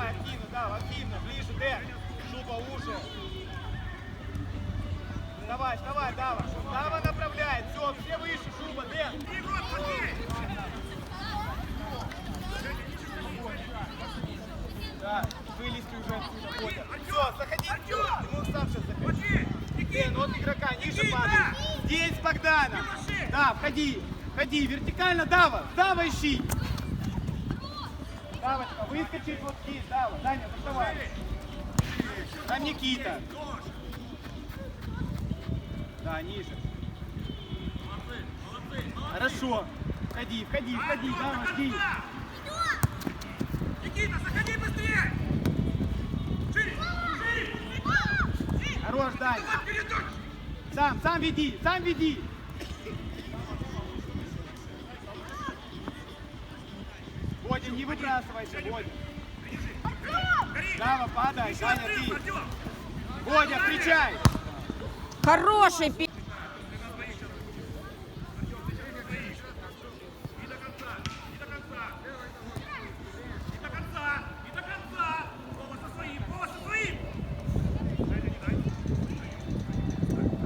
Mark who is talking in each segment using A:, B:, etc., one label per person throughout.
A: давай, активно, да, активно, ближе, Дэн. Шуба уже. Давай, давай, Дава. Дава направляет. Все, все выше, Шуба, Дэн. Да, вылезти уже отсюда, Бодя. Все, заходи. Можешь сам сейчас заходить. Дэн, от игрока ниже падай. Здесь Богдана. Да, входи. Входи, вертикально, Дава. Дава ищи. Давочка, выскочить вот здесь, Дава. Даня, доставай. Там Никита. Да, ниже. Хорошо. Входи, входи, входи, Дава, жди.
B: Никита, заходи быстрее! Шире! Шире!
A: Хорош, Даня. Сам, сам веди, сам веди. Бодя, не выбрасывайся, Бодя. Дава, падай,
B: отрыв,
A: ты. Бодя, встречай.
C: Хороший пи...
B: И до конца! И до конца! И до конца! И до конца! Вова со своим! Вова со своим! Дай, дай, дай.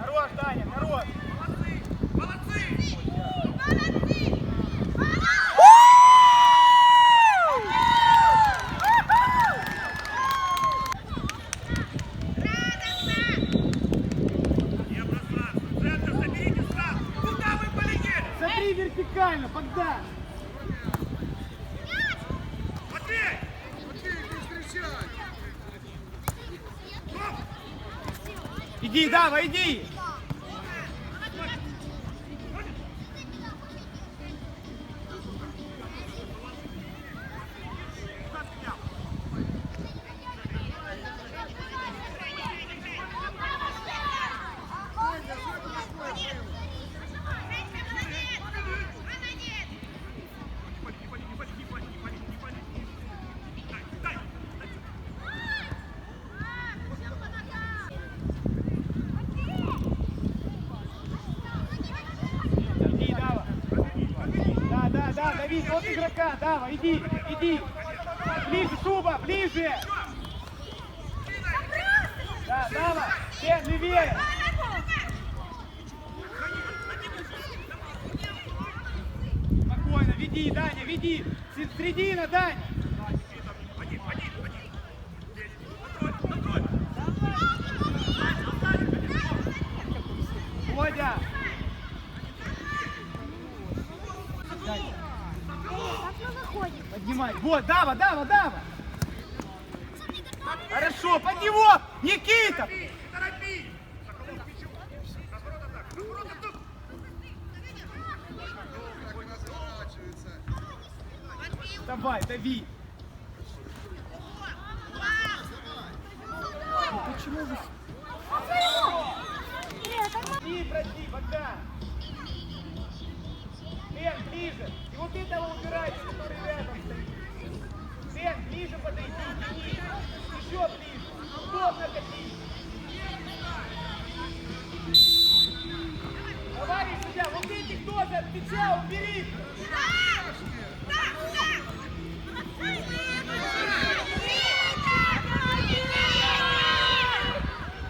A: Хорош, Даня, хорош.
B: Молодцы! Молодцы! Не бросаться! Центр заберите сразу! Куда вы полетели?
A: Смотри вертикально, Богдан.
B: Матвей! Стоп!
A: Иди, Дава, иди. Да, да, Давид, вот игрока, Дава, иди, иди. Ближе, Шуба, ближе. Да, Дава, Дэн, левее. Спокойно, веди, Даня, веди. С- Середина, Дань.
B: Один,
A: Водя. Поднимай. Вот, Дава, Дава, Дава. Хорошо, под него. Никита.
B: Торопи! Соколов, мячу. Разворот атак, разворот атак.
A: Давай, дави. И прости, Богдан. Дэн, ближе. И вот этого убирайте. Ближе подойди, тяни. Еще ближе. Удобно катись. Товарищ судья, вот эти кто за плеча убери.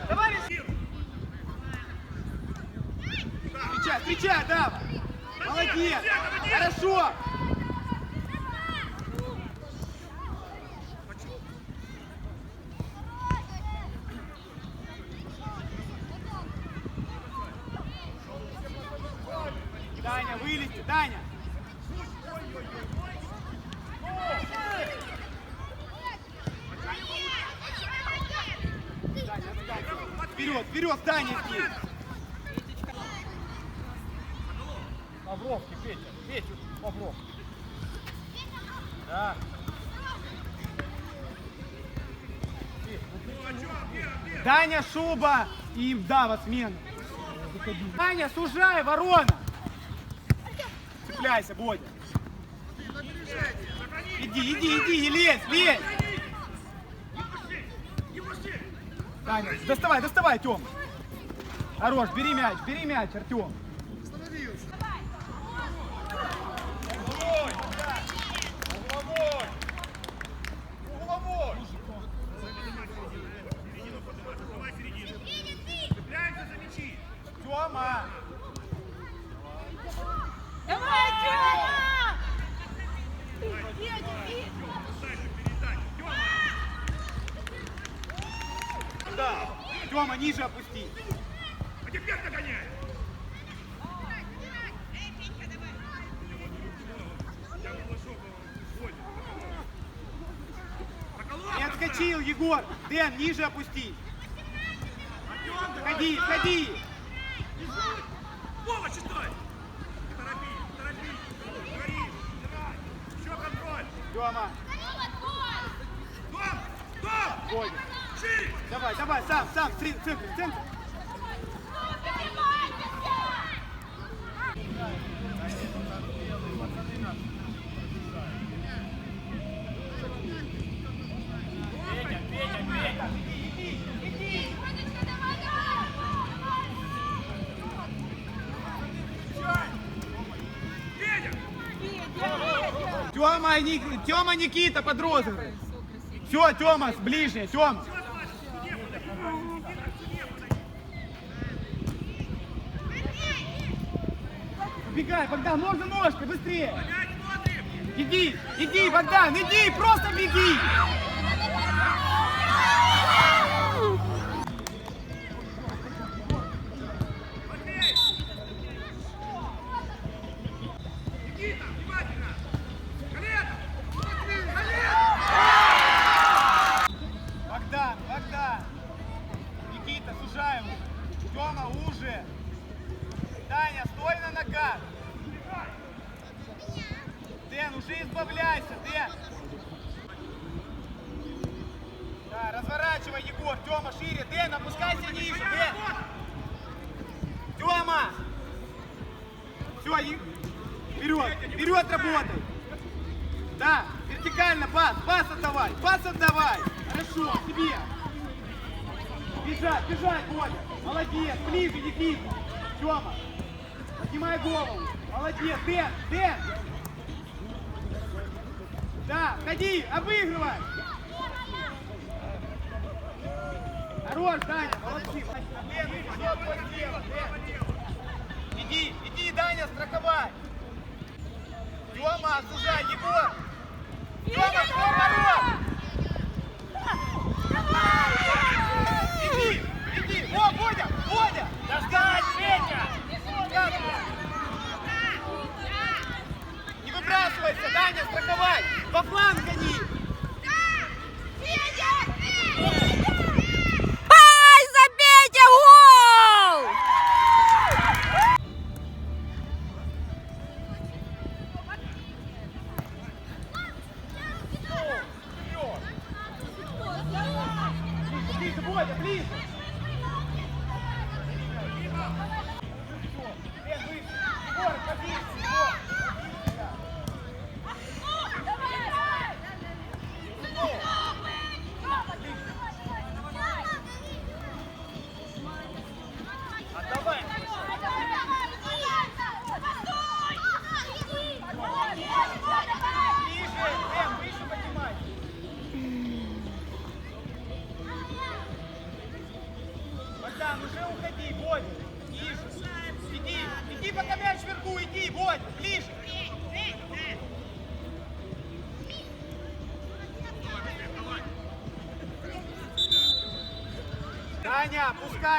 A: Товарищ. Встречай, встречай, Дава. Молодец. Хорошо. Даня, вылезти, Даня. Даня, отстань. Вперед, вперед, Даня, иди. Павловки, Петя, Петя, Павлов. Да. Даня, Шуба и Дава смена. Даня, сужай, ворона. Цепляйся, Бодя. Иди, иди, иди, лезь, лезь. Даня, доставай, доставай, Тём. Хорош, бери мяч, бери мяч, Артем. Тёма, ниже опусти.
B: А теперь догоняй.
A: Не отскочил, Егор. Дэн, ниже опусти. Ходи, ходи.
B: Вова, считай! Торопи, торопи! Гори, играй! Еще контроль!
A: Тёма,
B: Дом! Дом!
A: Бодя.
B: Шире!
A: Давай, давай, сам, сам, центр, центр, центр. Ник... Тёма, Никита под розыгрыш. Все, Тёма, с ближней, Тём. Бегай, Богдан, можно ножкой, быстрее. Иди, иди, Богдан, иди, просто беги. Бодя. Молодец, ближе, Никита. Тёма, поднимай голову. Молодец, Дэн, Дэн. Да, ходи, обыгрывай. Хорош, Даня, молодцы. Иди, иди, Даня, страховай. Тёма, осужай, Егор. Тёма, твой ворот. Иди, иди. О, Бодя, Достань, Петя. Не выбрасывайся, Даня, страховай. Во фланг гони.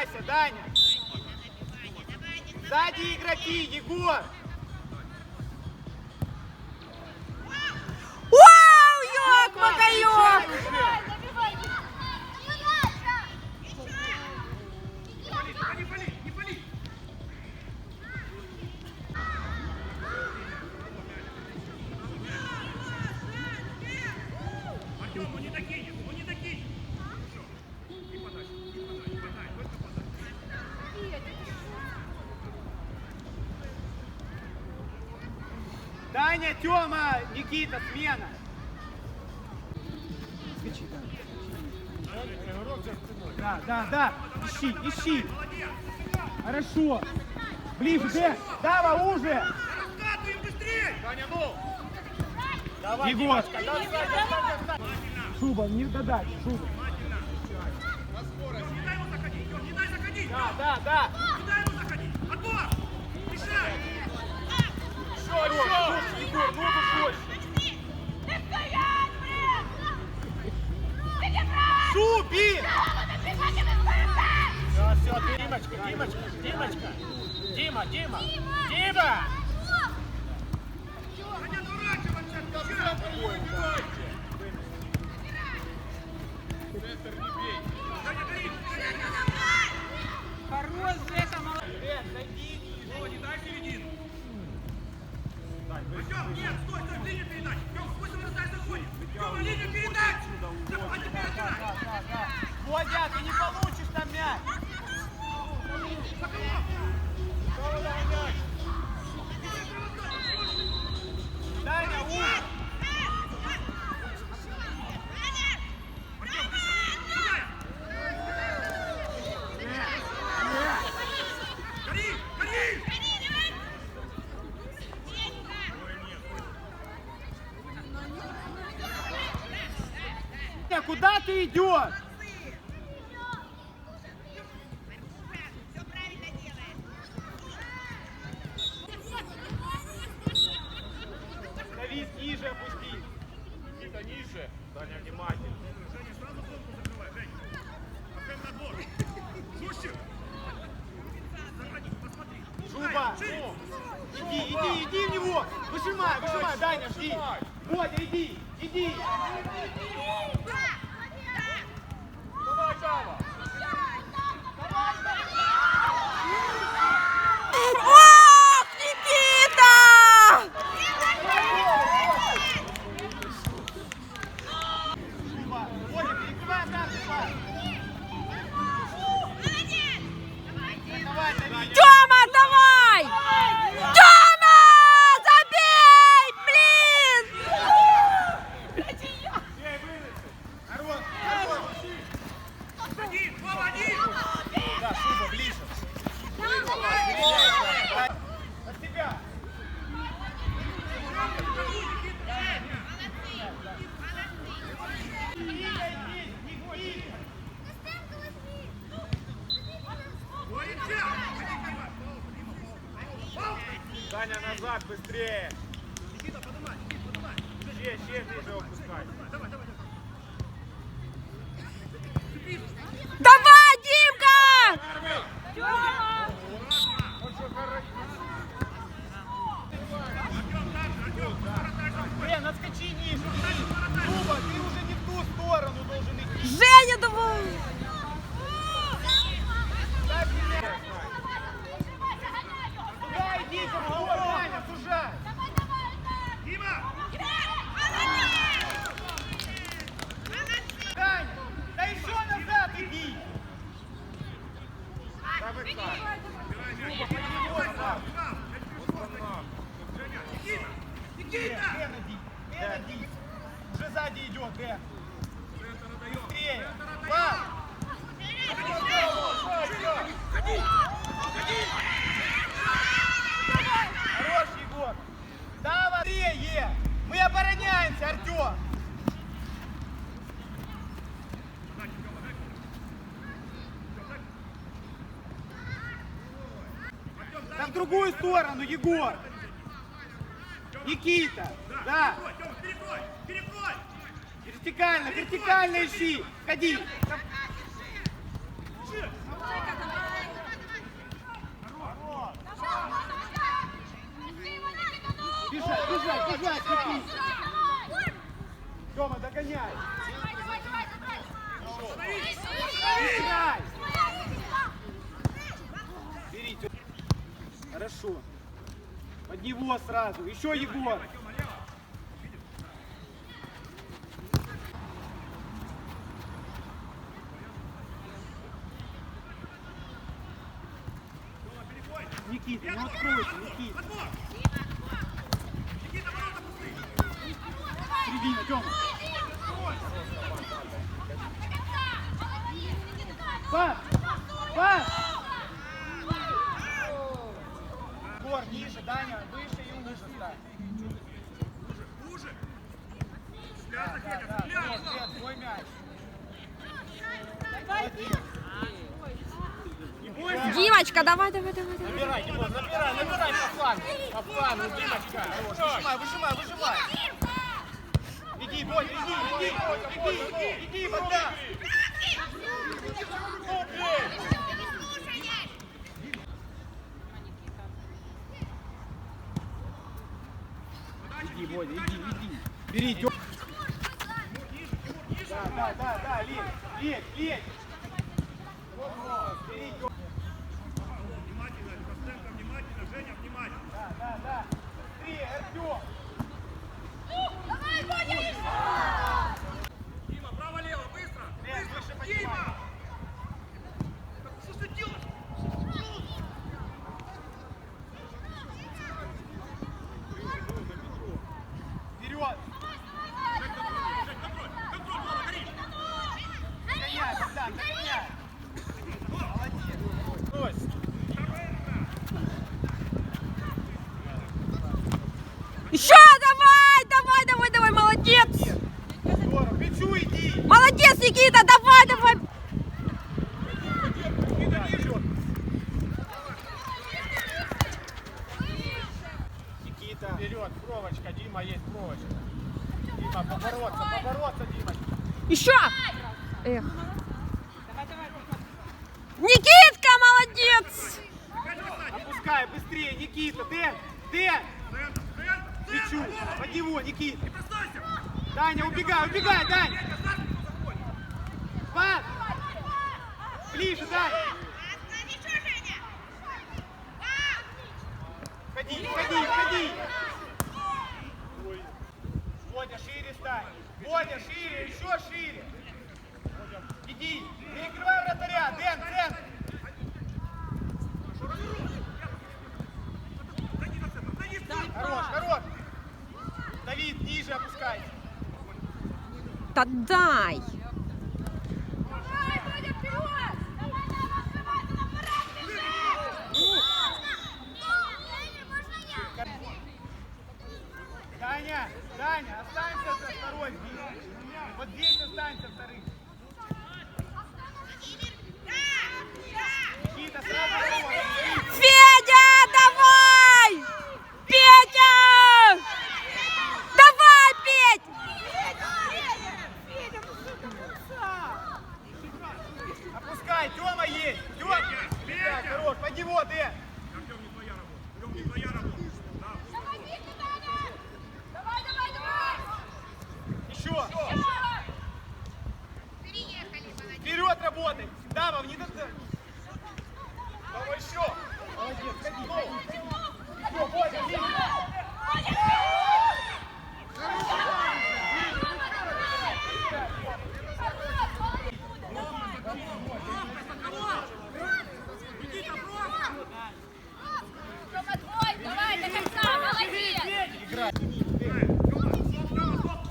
A: Опускайся, Даня. Сзади игроки, Егор.
C: Вау, як макайок!
A: Никита, смена. Да, да, да. Ищи, ищи. Хорошо. Ближе, Дэн. Дава, уже.
B: Раскатываем быстрее! Даня, ну!
A: Егор. Шуба, не додать, Шуба.
B: Не дай ему заходить, Егор, не дай заходить!
A: Да, да, да.
B: Не дай ему заходить! Отбор! Мешай!
A: Хорош, Егор, ногу больше. Шуби!
B: Димочка, Димочка, Димочка. Дима, Дима, Дима!
C: Хорош, Жека, молодец.
A: Зайди
B: не дай середину. Артем, нет, стой, стой, линию передач. Тём, пусть он раздай заходит. Тёма, линию передач. А теперь
A: да. Водя, ты не получишь там мяч. Даня, ух!
B: Гори,
A: ты идешь? Давид, ниже опусти.
B: Никита, ниже. Даня, внимательно. Женя, сразу зонку закрывай, Жень. Артем на двор. Слушай. Заходи, посмотри.
A: Шуба, иди, иди, иди в него. Выжимай, выжимай, Даня, жди. Водя, иди, иди.
B: Давай,
C: Brawo! Никита!
A: Дэн, иди. Уже сзади идет, Дэн. Быстрее. Пас. Хорош, Егор. Давай, быстрее. Мы обороняемся, Артем. Там в другую сторону, Егор. Никита. Да.
B: Перекрой! Перекрой!
A: Вертикально, вертикально ищи. Ходи. Бежать, бежать, бежать, Никита. Тёма, догоняй. Играй. Бери, Тёма. Хорошо. Под него сразу. Еще Егор. Никита, ну откройся, Никита.
B: Никита, ворота пустые!
A: Середина, Тёма. Пас!
C: давай, давай.
A: Набирай, Димон, набирай, набирай по плану. По плану, Димочка. Выжимай, выжимай, выжимай. Беги, Бодь, беги, беги, беги, беги, беги, вода. Иди, Бодя, иди, иди. Бери, Да, да, да, да, Лик, Лик, Лик.
C: Еще! Эх. Никитка, молодец!
A: Опускай, быстрее, Никита, ты,
B: ты! Пичу,
A: под него, Никит! Даня, убегай, убегай, Дань! Пас! Ближе, Дань! Ходи, ходи, ходи! Водя, шире стань! Водя, шире, еще шире. Иди, перекрывай вратаря, Дэн,
B: Дэн.
A: Хорош, хорош. Давид, ниже опускай.
B: Да.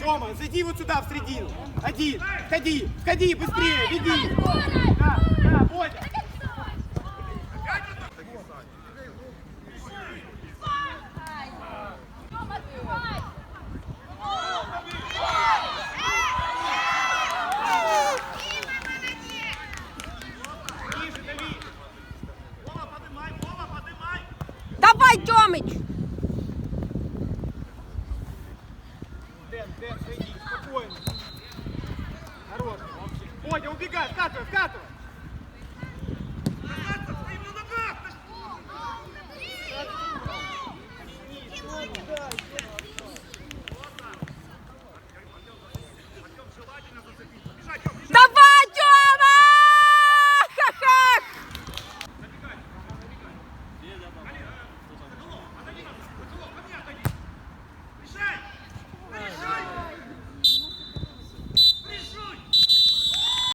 A: Рома, зайди вот сюда, в середину. Один, входи, входи, быстрее, беги. Вбегай, вкатывай, вкатывай!